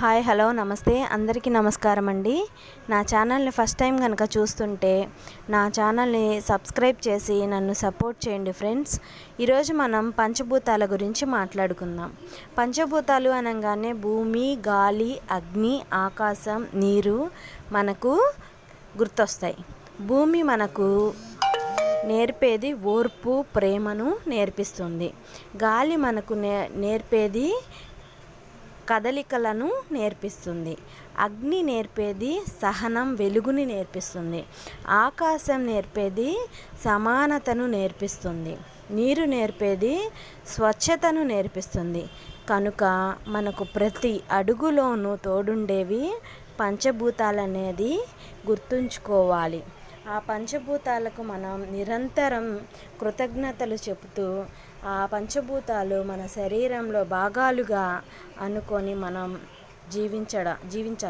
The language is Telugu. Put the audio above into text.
హాయ్ హలో నమస్తే. అందరికీ నమస్కారం అండి నా ఛానల్ని ఫస్ట్ టైం కనుక చూస్తుంటే నా ఛానల్ని సబ్స్క్రైబ్ చేసి నన్ను సపోర్ట్ చేయండి ఫ్రెండ్స్. ఈరోజు మనం పంచభూతాల గురించి మాట్లాడుకుందాం. పంచభూతాలు అనగానే భూమి గాలి అగ్ని ఆకాశం నీరు మనకు గుర్తొస్తాయి. భూమి మనకు నేర్పేది ఓర్పు ప్రేమను నేర్పిస్తుంది. గాలి మనకు నే నేర్పేది కదలికలను నేర్పిస్తుంది. అగ్ని నేర్పేది సహనం వెలుగుని నేర్పిస్తుంది. ఆకాశం నేర్పేది సమానతను నేర్పిస్తుంది. నీరు నేర్పేది స్వచ్ఛతను నేర్పిస్తుంది. కనుక మనకు ప్రతి అడుగులోనూ తోడుండేవి పంచభూతాలనేది గుర్తుంచుకోవాలి. ఆ పంచభూతాలకు మనం నిరంతరం కృతజ్ఞతలు చెబుతూ ఆ పంచభూతాలు మన శరీరంలో భాగాలుగా అనుకొని మనం జీవించడం జీవించాలి.